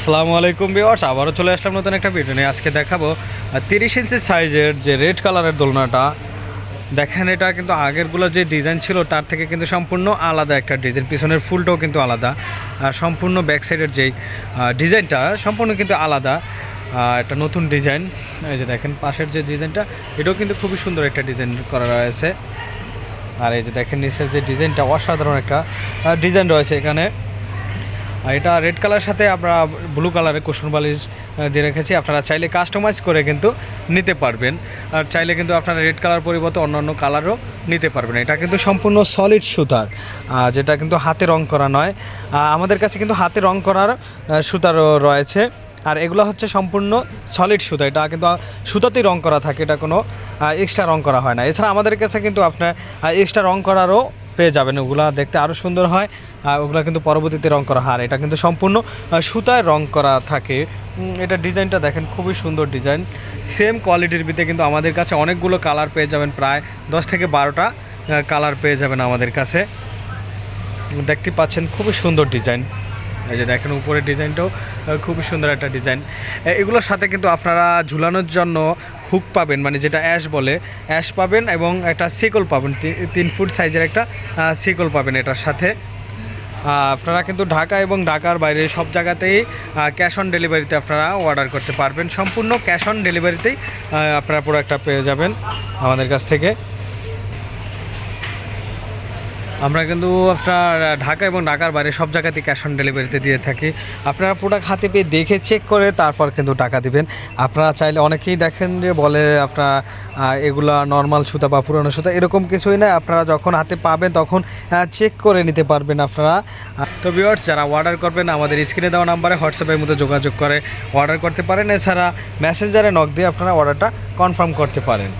আসসালামু আলাইকুম বিওয়ার্স আবারও চলে আসলাম নতুন একটা ভিডিও নিয়ে। আজকে দেখাবো তিরিশ ইঞ্চি সাইজের যে রেড কালারের দোলনাটা, দেখেন এটা কিন্তু আগেরগুলো যে ডিজাইন ছিল, তার থেকে কিন্তু সম্পূর্ণ আলাদা একটা ডিজাইন পিছনের ফুলটাও কিন্তু আলাদা, আর সম্পূর্ণ ব্যাক সাইডের যেই ডিজাইনটা সম্পূর্ণ কিন্তু আলাদা। একটা নতুন ডিজাইন এই যে দেখেন, পাশের যে ডিজাইনটা এটাও কিন্তু খুবই সুন্দর একটা ডিজাইন করা রয়েছে। আর এই যে দেখেন, নিচের যে ডিজাইনটা অসাধারণ একটা ডিজাইন রয়েছে এখানে। এটা রেড কালার সাথে আমরা ব্লু কালারের কুশন বালিশ দিয়ে রেখেছি। আপনারা চাইলে কাস্টমাইজ করে কিন্তু নিতে পারবেন। আর চাইলে কিন্তু আপনারা রেড কালার পরিবর্তে অন্যান্য কালারও নিতে পারবেন। এটা কিন্তু সম্পূর্ণ সলিড সুতার যেটা কিন্তু হাতে রং করা নয়। আমাদের কাছে কিন্তু হাতে রং করার সুতারও রয়েছে। আর এগুলো হচ্ছে সম্পূর্ণ সলিড সুতা। এটা কিন্তু সুতাতেই রং করা থাকে। এটা কোনো এক্সট্রা রং করা হয় না। এছাড়া আমাদের কাছে কিন্তু আপনার এক্সট্রা রং করারও পেয়ে যাবেন। ওগুলা দেখতে আরও সুন্দর হয়। আর ওগুলা কিন্তু পরবর্তীতে রং করা হয় এটা কিন্তু সম্পূর্ণ সুতায় রং করা থাকে। এটা ডিজাইনটা দেখেন, খুবই সুন্দর ডিজাইন। সেম কোয়ালিটির ভিতরে কিন্তু আমাদের কাছে অনেকগুলো কালার পেয়ে যাবেন প্রায় দশ থেকে বারোটা কালার পেয়ে যাবেন আমাদের কাছে। দেখতে পাচ্ছেন, খুবই সুন্দর ডিজাইন। এই যে দেখেন, উপরের ডিজাইনটাও খুবই সুন্দর একটা ডিজাইন। এগুলোর সাথে কিন্তু আপনারা ঝুলানোর জন্য হুক পাবেন মানে যেটা অ্যাশ বলে, অ্যাশ পাবেন এবং একটা সিকল পাবেন তিন ফুট সাইজের একটা সিকল পাবেন এটার সাথে। আপনারা কিন্তু ঢাকা এবং ঢাকার বাইরে সব জায়গাতেই ক্যাশ অন ডেলিভারিতে আপনারা অর্ডার করতে পারবেন। সম্পূর্ণ ক্যাশ অন ডেলিভারিতেই আপনারা প্রোডাক্টটা পেয়ে যাবেন আমাদের কাছ থেকে। আমরা কিন্তু আপনার ঢাকা এবং ঢাকার বাইরে সব জায়গাতেই ক্যাশ অন ডেলিভারিতে দিয়ে থাকি। আপনারা প্রোডাক্ট হাতে পেয়ে দেখে চেক করে তারপর কিন্তু টাকা দিবেন। আপনারা চাইলে অনেকেই দেখেন যে বলে আপনারা এগুলা নর্মাল সুতা বা পুরনো সুতা, এরকম কিছুই না আপনারা যখন হাতে পাবেন তখন চেক করে নিতে পারবেন আপনারা। তো ভিউয়ার্স যারা অর্ডার করবেন, আমাদের স্ক্রিনে দেওয়া নাম্বারে হোয়াটসঅ্যাপের মধ্যে যোগাযোগ করে। অর্ডার করতে পারেন। এছাড়া মেসেঞ্জারে নক দিয়ে আপনারা অর্ডারটা কনফার্ম করতে পারেন।